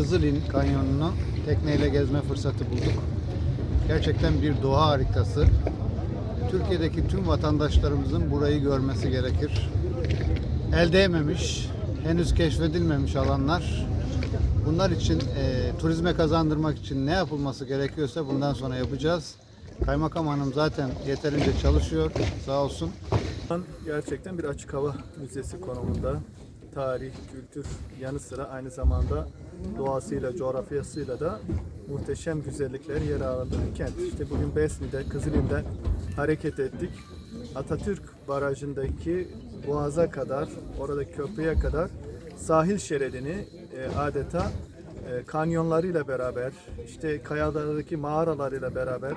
Kızılin Kanyonu'nu tekneyle gezme fırsatı bulduk. Gerçekten bir doğa harikası. Türkiye'deki tüm vatandaşlarımızın burayı görmesi gerekir. El değmemiş, henüz keşfedilmemiş alanlar. Bunlar için e, turizme kazandırmak için ne yapılması gerekiyorsa bundan sonra yapacağız. Kaymakam Hanım zaten yeterince çalışıyor, sağ olsun. Gerçekten bir açık hava müzesi konumunda. Tarih, kültür yanı sıra aynı zamanda doğasıyla, coğrafyasıyla da muhteşem güzellikler yer alan bir kent. İşte bugün Besni'de, Kızılin'de hareket ettik. Atatürk Barajı'ndaki boğaza kadar, oradaki köprüye kadar sahil şeridini e, adeta kanyonlarıyla beraber, işte kayalardaki mağaralarıyla beraber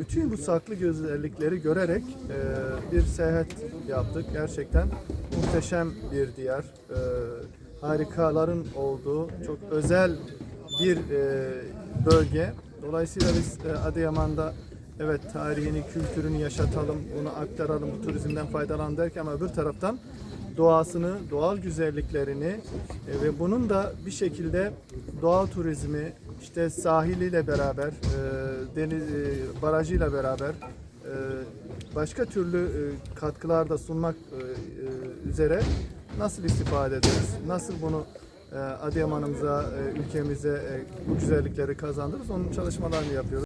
bütün bu saklı güzellikleri görerek e, bir seyahat yaptık. Gerçekten muhteşem bir diyar. E, harikaların olduğu çok özel bir e, bölge. Dolayısıyla biz e, Adıyaman'da evet tarihini, kültürünü yaşatalım, bunu aktaralım, bu turizmden faydalan derken ama öbür taraftan doğasını, doğal güzelliklerini e, ve bunun da bir şekilde doğal turizmi işte sahiliyle beraber, e, deniz e, barajıyla beraber başka türlü katkılar da sunmak üzere nasıl istifade ederiz, nasıl bunu Adıyaman'ımıza, ülkemize bu güzellikleri kazandırırız onun çalışmalarını yapıyoruz.